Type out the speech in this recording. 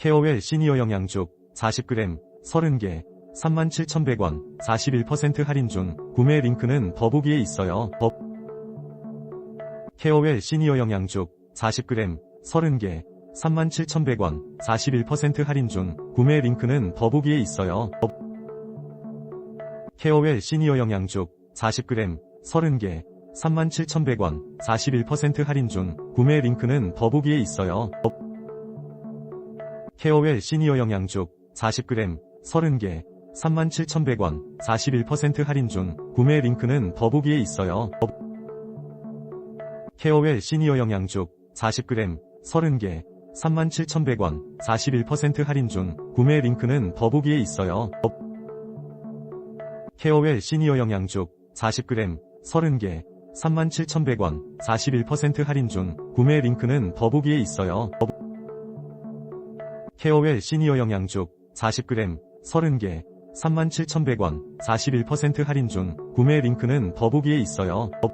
케어웰 시니어 영양죽 40g 30개 37,100원 41% 할인 중 구매 링크는 더보기에 있어요. 더 케어웰 시니어 영양죽 40g 30개 37,100원 41% 할인 중 구매 링크는 더보기에 있어요. 더 케어웰 시니어 영양죽 40g 30개 37,100원 41% 할인 중 구매 링크는 더보기에 있어요. 더 케어웰 시니어 영양죽 40g 30개 37,100원 41% 할인 중 구매 링크는 더보기에 있어요. 더 케어웰 시니어 영양죽 40g 30개 37,100원 41% 할인 중 구매 링크는 더보기에 있어요. 더 케어웰 시니어 영양죽 40g 30개 37,100원 41% 할인 중 구매 링크는 더보기에 있어요. 더 케어웰 시니어 영양죽 40g 30개 37,100원 41% 할인 중 구매 링크는 더보기에 있어요. 더